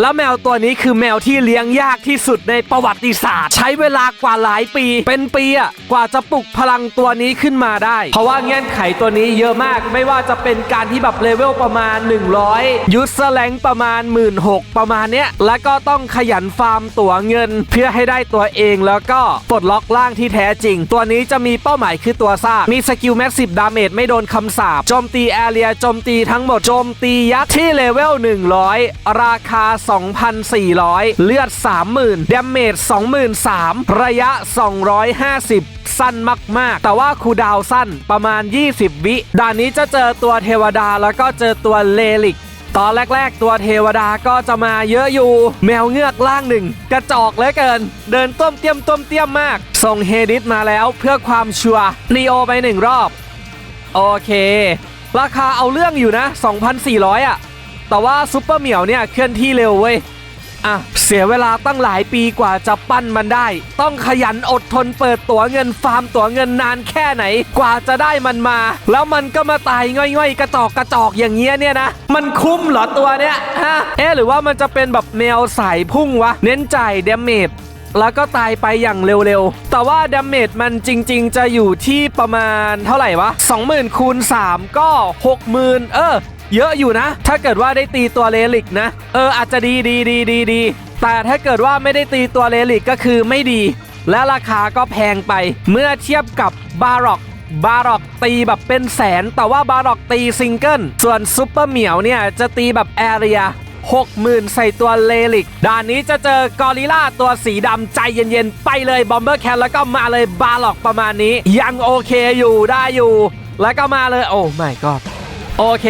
แล้วแมวตัวนี้คือแมวที่เลี้ยงยากที่สุดในประวัติศาสตร์ ใช้เวลากว่าหลายปี เป็นปีอะกว่าจะปลุกพลังตัวนี้ขึ้นมาได้ เพราะว่าเงื่อนไขตัวนี้เยอะมากไม่ว่าจะเป็นการที่แบบเลเวลประมาณ 100ยุทธแลงประมาณ 1 6ื่นประมาณเนี้ยแล้วก็ต้องขยันฟาร์มตั๋วเงิน เพื่อให้ได้ตัวเองแล้วก็ปลดล็อกร่างที่แท้จริง ตัวนี้จะมีเป้าหมายคือตัวซากมีสกิลแม็กซิบดาเมจไม่โดนคำสาปโจมตีแอเรียโจมตีทั้งหมดโจมตียักษ์ที่เลเวล100 ราคา2,400 เลือด 30,000เดมเมจ23,000 ระยะ 250สั้นมาก ๆ แต่ว่าคูดาวสั้นประมาณ 20 วิ ด่านนี้จะเจอตัวเทวดาแล้วก็เจอตัวเลลิก ตอนแรก ๆ ตัวเทวดาก็จะมาเยอะอยู่ แมวเงือกล่างหนึ่ง กระจอกเหลือเกิน เดินต้มเตี้ยมต้มเตี้ยมมาก ส่งเฮดิสมาแล้วเพื่อความชัวร์นีโอไปหนึ่งรอบ โอเค ราคาเอาเรื่องอยู่นะ 2,400 อะ แต่ว่าซุปเปอร์เหมียวเนี่ยเคลื่อนที่เร็วเว้ยอะเสียเวลาตั้งหลายปีกว่าจะปั้นมันได้ ต้องขยันอดทนเปิดตั๋วเงินฟาร์มตั๋วเงินนานแค่ไหนกว่าจะได้มันมา แล้วมันก็มาตายง่อยๆ กระจอกกระจอกอย่างเงี้ยเนี่ยนะ มันคุ้มเหรอตัวเนี้ยฮะเอ๊หรือว่ามันจะเป็นแบบแมวสายพุ่งวะ เน้นจ่ายเดเมจแล้วก็ตายไปอย่างเร็วๆ แต่ว่าดาเมจมันจริงๆ จะอยู่ที่ประมาณเท่าไหร่วะ 20,000คูณ3ก็ 60,000 เออ เยอะอยู่นะ ถ้าเกิดว่าได้ตีตัวเลลิกนะ เอออาจจะดีดีดีดีดี แต่ถ้าเกิดว่าไม่ได้ตีตัวเลลิกก็คือไม่ดี และราคาก็แพงไป เมื่อเทียบกับบารอกบารอกตีแบบเป็นแสน แต่ว่าบารอกตีซิงเกิล ส่วนซุปเปอร์เหมียวเนี่ยจะตีแบบแอเรีย60,000 ใส่ตัวเลลิก ด่านนี้จะเจอกอริลล่าตัวสีดำใจเย็นๆ ไปเลยบอมเบอร์แคทแล้วก็มาเลยบาร์ล็อกประมาณนี้ ยังโอเคอยู่ได้อยู่ แล้วก็มาเลยโอ้ไม่ก็โอเค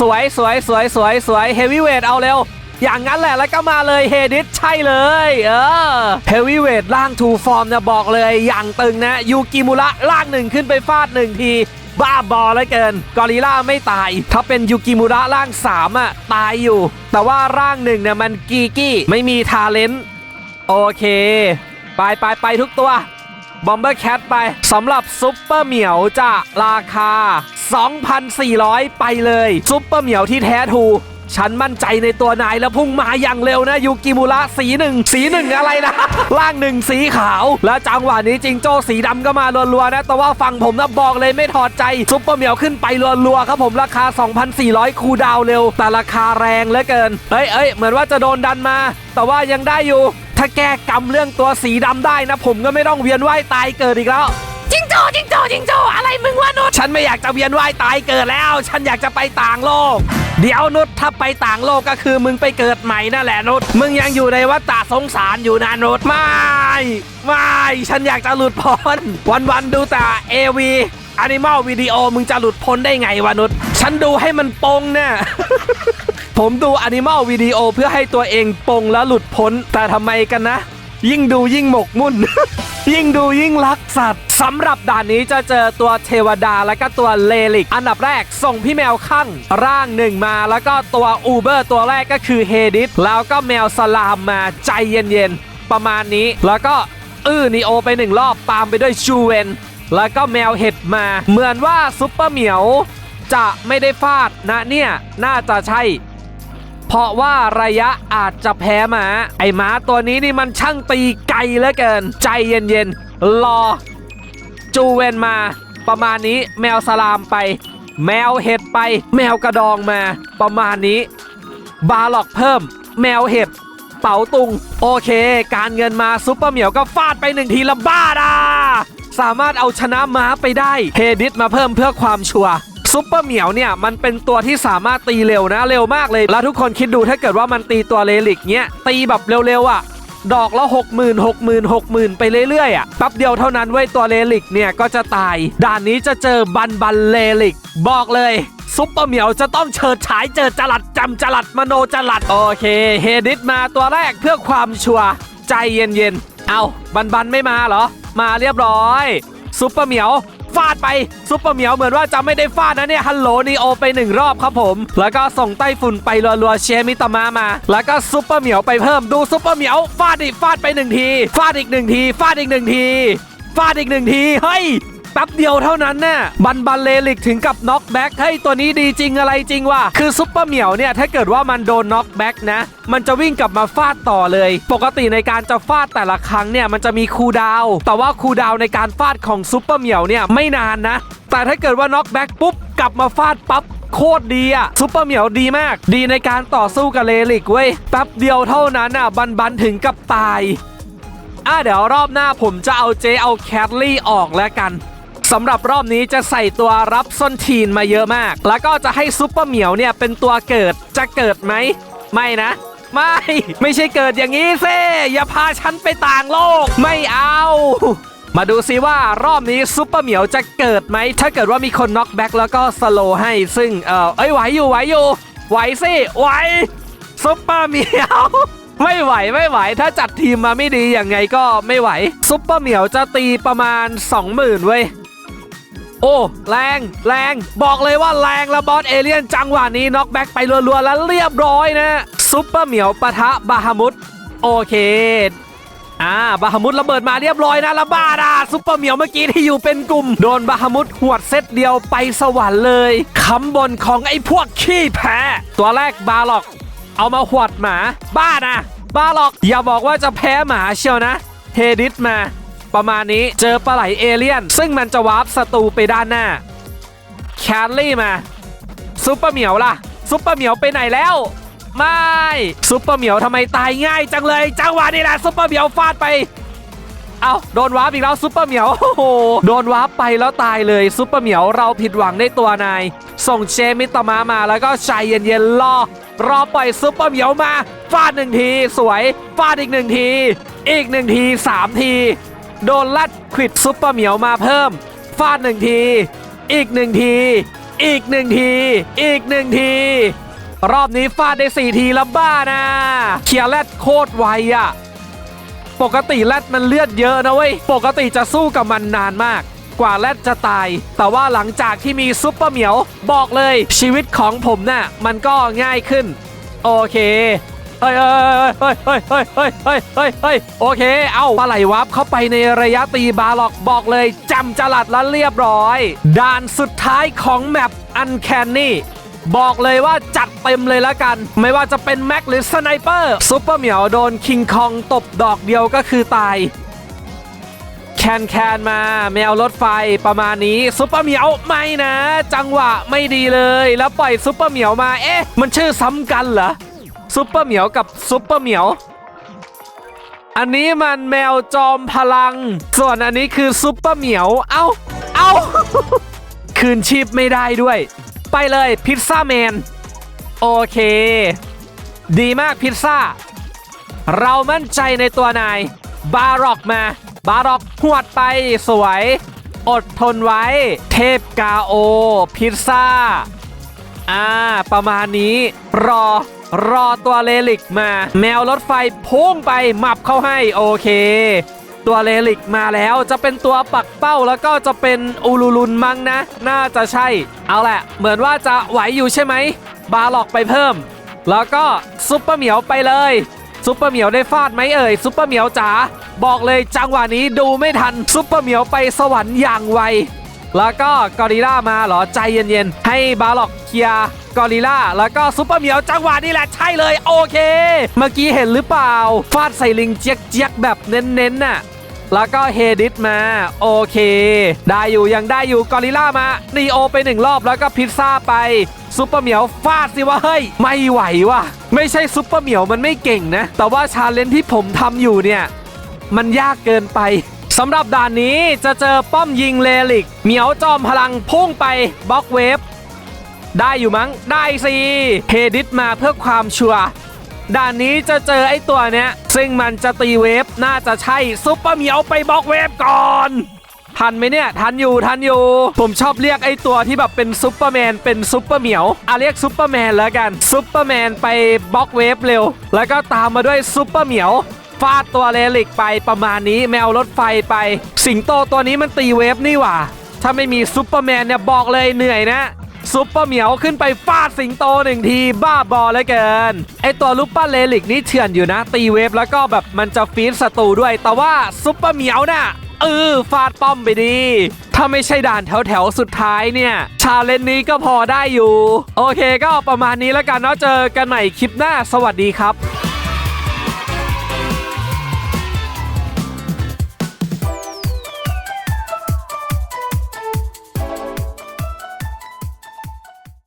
สวยสวยสวยสวยสวยเฮฟวีเวทเอาเร็ว อย่างนั้นแหละแล้วก็มาเลยเฮดิสใช่เลย เออเฮฟวีเวทล่างทูฟอร์มเนี่ยบอกเลยอย่างตึงนะยูกิมุระล่างหนึ่งขึ้นไปฟาดหนึ่งทีบ้าบอเลยเกิน กอริลล่าไม่ตาย ถ้าเป็นยูกิมุระร่าง3อะตายอยู่ แต่ว่าร่างหนึ่งเนี่ยมันกีกี้ ไม่มีทาเลนต์โอเค ไปไปไปทุกตัว บอมเบอร์แคทไปสำหรับซุปเปอร์เหมียวจะราคา 2,400 ไปเลยซุปเปอร์เหมียวที่แท้ทูฉันมั่นใจในตัวนายแล้วพุ่งมาอย่างเร็วนะยูกิมุระสีหนึ่งสีหนึ่งอะไรนะ ล่างหนึ่งสีขาว แล้วจังหวะนี้จิงโจ้สีดำก็มารัวๆนะ แต่ว่าฝั่งผมนะบอกเลยไม่ถอดใจ ซุปเปอร์เหมียวขึ้นไปรัวๆครับผมราคา 2,400 คูดาวเร็ว แต่ราคาแรงเหลือเกิน เอ้ยเอ้ยเหมือนว่าจะโดนดันมา แต่ว่ายังได้อยู่ ถ้าแก้กรรมเรื่องตัวสีดำได้นะ ผมก็ไม่ต้องเวียนว่ายตายเกิดอีกแล้วจิงโจ้จิงโจ้จิงโจ้อะไรมึงวะนุชฉันไม่อยากจะเวียนว่ายตายเกิดแล้ว ฉันอยากจะไปต่างโลก เดี๋ยวนุชถ้าไปต่างโลกก็คือมึงไปเกิดใหม่นั่นแหละนุชมึงยังอยู่ในวัฏฏะสงสารอยู่นะนุชไม่ไม่ฉันอยากจะหลุดพ้นวันวันๆดูแต่เอวีอนิมอลวิดีโอมึงจะหลุดพ้นได้ไงวะนุชฉันดูให้มันปงเนี่ย ผมดูอนิม l ลวิดีโอเพื่อให้ตัวเองปงแล้วหลุดพ้น แต่ทำไมกันนะ ยิ่งดูยิ่งหมกมุ่น ยิ่งดูยิ่งรักสัตว์สำหรับด่านนี้จะเจอตัวเทวดาและก็ตัวเลลิก อันดับแรกส่งพี่แมวข้างร่างหนึ่งมาแล้วก็ตัวอูเบอร์ตัวแรกก็คือเฮดิสแล้วก็แมวสลามมาใจเย็นๆ ประมาณนี้แล้วก็อื้อนีโอไปหนึ่งรอบตามไปด้วยชูเวน แล้วก็แมวเห็ดมา เหมือนว่าซุปเปอร์เหมียวจะไม่ได้ฟาดนะเนี่ย น่าจะใช่ เพราะว่าระยะอาจจะแพ้หมา ไอ้หมาตัวนี้นี่มันช่างตีไกลเหลือเกิน ใจเย็นๆ รอ จูเวนมา ประมาณนี้แมวสลามไป แมวเห็ดไป แมวกระดองมา ประมาณนี้ บาล็อกเพิ่ม แมวเห็ด เป๋าตุง โอเค การเงินมาซุปเปอร์เหมียวก็ฟาดไปหนึ่งทีละบ้าดาสามารถเอาชนะม้าไปได้เฮดิสมาเพิ่มเพื่อความชัวร์ ซุปเปอร์เหมียวเนี่ยมันเป็นตัวที่สามารถตีเร็วนะเร็วมากเลย แล้วทุกคนคิดดูถ้าเกิดว่ามันตีตัวเลลิกเนี้ยตีแบบเร็วๆอะดอกละหกหมื่นหกหมื่นหกหมื่นไปเรื่อยๆอะแป๊บเดียวเท่านั้นเว้ยตัวเลลิกเนี่ยก็จะตาย ด่านนี้จะเจอบันบันเลลิก บอกเลยซุปเปอร์เหมียวจะต้องเฉิดฉายเจอจลัดจำจลัดมโนจลัด โอเค เฮดิสมาตัวแรกเพื่อความชัวร์ใจเย็นๆ เอาบันบันไม่มาเหรอ มาเรียบร้อยซุปเปอร์เหมียว ฟาดไปซุปเปอร์เหมียวเหมือนว่าจะไม่ได้ฟาดนะเนี่ยฮัลโหลนีโอไปหนึ่งรอบครับผม แล้วก็ส่งไต้ฝุ่นไปรัวๆเชมิตามามา แล้วก็ซุปเปอร์เหมียวไปเพิ่มดูซุปเปอร์เหมียวฟาดอีกฟาดไปหนึ่งที ฟาดอีกหนึ่งที ฟาดอีกหนึ่งทีฟาดอีกหนึ่งที เฮ้ย แป๊บเดียวเท่านั้นน่ะบันบันเลลิกถึงกับน็อกแบ็กให้ยตัวนี้ดีจริงอะไรจริงว่ะคือซุปเปอร์เหมียวเนี่ยถ้าเกิดว่ามันโดนน็อกแบ็กนะ มันจะวิ่งกลับมาฟาดต่อเลย ปกติในการจะฟาดแต่ละครั้งเนี่ยมันจะมีคูดาว แต่ว่าคูดาวในการฟาดของซุปเปอร์เหมียวเนี่ยไม่นานนะ แต่ถ้าเกิดว่าน็อกแบ็กปุ๊บกลับมาฟาดปั๊บโคตรดีอะซุปเปอร์เหมียวดีมาก ดีในการต่อสู้กับเลลิกเว้ยแป๊บเดียวเท่านั้นอะบันบันถึงกับตายอะเดี๋ยวรอบหน้าผมจะเอาเจเอาแคทลี่ออกแล้วกัน สำหรับรอบนี้จะใส่ตัวรับส้นทีนมาเยอะมาก แล้วก็จะให้ซุปเปอร์เหมียวเนี่ยเป็นตัวเกิดจะเกิดไหม ไม่นะ ไม่ ไม่ใช่เกิดอย่างนี้เซ่อย่าพาฉันไปต่างโลก ไม่เอา มาดูซิว่ารอบนี้ซุปเปอร์เหมียวจะเกิดไหม ถ้าเกิดว่ามีคนน็อกแบ็กแล้วก็สโลให้ ซึ่งเออเอ้ยไหวอยู่ไหวอยู่ไหวสิไหวซุปเปอร์เหมียวไม่ไหวไม่ไหวถ้าจัดทีมมาไม่ดีอย่างไงก็ไม่ไหวซุปเปอร์เหมียวจะตีประมาณ 20,000เว้ย โอ้แรงแรงบอกเลยว่าแรงและบอสเอเลียนจังหวะนี้น็อกแบ็กไปรัวๆแล้วเรียบร้อยนะซุปเปอร์เหมียวปะทะบาฮามุดโอเคอ่าบาฮามุดระเบิดมาเรียบร้อยนะละบ้าดาซุปเปอร์เหมียวเมื่อกี้ที่อยู่เป็นกลุ่ม โดนบาฮามุดหวดเซตเดียวไปสวรรค์เลยคำบนของไอ้พวกขี้แพ้ตัวแรกบาหลอก เอามาหวดหมา บ้านะบาหรอกอย่าบอกว่าจะแพ้หมาเชียวนะเฮดิสมา ประมาณนี้เจอปลาไหลเอเลี่ยน ซึ่งมันจะวาร์ปศัตรูไปด้านหน้า แคนลี่มาซุปเปอร์เหมียวล่ะซุปเปอร์เหมียวไปไหนแล้ว ไม่ซุปเปอร์เหมียวทำไมตายง่ายจังเลยจังหวะนี้แหละซุปเปอร์เหมียวฟาดไปเอาโดนวาร์ปอีกแล้วซุปเปอร์เหมียวโอ้โหโดนวาร์ปไปแล้วตายเลยซุปเปอร์เหมียวเราผิดหวังในตัวนาย ส่งเชมิตามะมาแล้วก็ใจเย็นๆรอรอปล่อยซุปเปอร์เหมียวมาฟาดหนึ่งที สวยฟาดอีกหนึ่งที อีกหนึ่งทีสามที โดนลัดควิดซุปเปอร์เหมียวมาเพิ่ม ฟาดหนึ่งที อีกหนึ่งที อีกหนึ่งที อีกหนึ่งที รอบนี้ฟาดได้สี่ทีแล้วบ้านะเคียร์แรดโคตรไวอะปกติแรดมันเลือดเยอะนะเว้ย ปกติจะสู้กับมันนานมาก กว่าแรดจะตาย แต่ว่าหลังจากที่มีซุปเปอร์เหมียว บอกเลยชีวิตของผมน่ะมันก็ง่ายขึ้น โอเค เฮ้ยเฮ้ยเฮ้ยเฮ้ยเฮ้ยเฮ้ยเฮ้ยเฮ้ยเฮ้ยโอเค เอาปลาไหลวับเข้าไปในระยะตีบาล็อกบอกเลยจำจลัดแล้วเรียบร้อย ด่านสุดท้ายของแมปอันแคนนี่บอกเลยว่าจัดเต็มเลยละกัน ไม่ว่าจะเป็นแม็กหรือสไนเปอร์ซุปเปอร์เหมียวโดนคิงคองตบดอกเดียวก็คือตาย แคนแคนมา แมวรถไฟประมาณนี้ซุปเปอร์เหมียวไม่นะ จังหวะไม่ดีเลย แล้วปล่อยซุปเปอร์เหมียวมาเอ๊ะ มันชื่อซ้ำกันเหรอ ซุปเปอร์เหมียวกับซุปเปอร์เหมียว อันนี้มันแมวจอมพลัง ส่วนอันนี้คือซุปเปอร์เหมียว เอ้า เอ้า คืนชีพไม่ได้ด้วย ไปเลยพิซซ่าแมน โอเค ดีมากพิซซ่า เรามั่นใจในตัวนาย บาร็อกมา บาร็อกหวดไปสวย อดทนไว้ เทพกาโอ พิซซ่า อ่า ประมาณนี้ รอ รอตัวเลลิกมา แมวรถไฟพุ่งไปหมับเข้าให้โอเค ตัวเลลิกมาแล้วจะเป็นตัวปักเป้าแล้วก็จะเป็นอูลูลุนมั้งนะ น่าจะใช่ เอาแหละ เหมือนว่าจะไหวอยู่ใช่ไหม บาล็อกไปเพิ่ม แล้วก็ซุปเปอร์เหมียวไปเลยซุปเปอร์เหมียวได้ฟาดไหมเอ่ยซุปเปอร์เหมียวจ๋าบอกเลยจังหวะนี้ดูไม่ทันซุปเปอร์เหมียวไปสวรรค์อย่างไว แล้วก็กอริล่ามาเหรอใจเย็นๆ ให้บาล็อกเคลียร์กอริล่าแล้วก็ซุปเปอร์เหมียวจังหวะนี้แหละใช่เลยโอเค เมื่อกี้เห็นหรือเปล่า ฟาดใส่ลิงเจี๊ยกๆแบบเน้นๆน่ะแล้วก็เฮดิสมา โอเค ได้อยู่ยังได้อยู่กอริล่ามานีโอไปหนึ่งรอบแล้วก็พิซซ่าไปซุปเปอร์เหมียวฟาดสิวะเฮ้ย ไม่ไหวว่ะไม่ใช่ซุปเปอร์เหมียวมันไม่เก่งนะ แต่ว่าชาเลนจ์ที่ผมทำอยู่เนี่ย มันยากเกินไป สำหรับด่านนี้จะเจอป้อมยิงเลลิก เหมียวจอมพลังพุ่งไปบล็อกเวฟ ได้อยู่มั้ง ได้สิเฮดิสมาเพื่อความชัวร์ด่านนี้จะเจอไอ้ตัวเนี้ย ซึ่งมันจะตีเวฟ น่าจะใช่ซุปเปอร์เหมียวไปบล็อกเวฟก่อนทันไหมเนี่ย ทันอยู่ทันอยู่ ผมชอบเรียกไอตัวที่แบบเป็นซุปเปอร์แมนเป็นซุปเปอร์เหมียวอะเรียกซุปเปอร์แมนแล้วกันซุปเปอร์แมนไปบล็อกเวฟเร็ว แล้วก็ตามมาด้วยซุปเปอร์เหมียว ฟาดตัวเลลิกไปประมาณนี้แมวรถไฟไป สิงโตตัวนี้มันตีเวฟนี่หว่า ถ้าไม่มีซุปเปอร์แมนเนี่ยบอกเลยเหนื่อยนะซุปเปอร์เหมียวขึ้นไปฟาดสิงโตหนึ่งทีบ้าบอเลยเกิน ไอตัวลูปป้าเลลิกนี่เถื่อนอยู่นะ ตีเวฟแล้วก็แบบมันจะฟีดศัตรูด้วย แต่ว่าซุปเปอร์เหมียวน่ะเออฟาดป้อมไปดี ถ้าไม่ใช่ด่านแถวแถวสุดท้ายเนี่ย ชาเลนจ์นี้ก็พอได้อยู่ โอเคก็ประมาณนี้แล้วกันเนาะเจอกันใหม่คลิปหน้าสวัสดีครับ